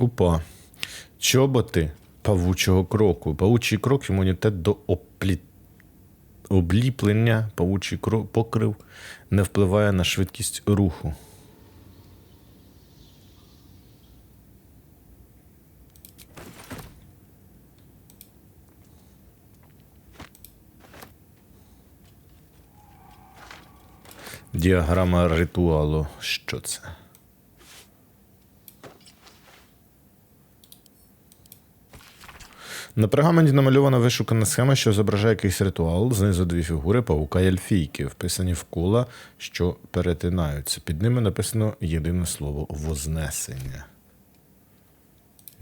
Опа. Чоботи павучого кроку. Павучий крок імунітет до оплі... обліплення. Павучий крок покрив не впливає на швидкість руху. Діаграма ритуалу. Що це? На пергаменті намальована вишукана схема, що зображає якийсь ритуал. Знизу дві фігури павука і ельфійки, вписані в кола, що перетинаються. Під ними написано єдине слово вознесення.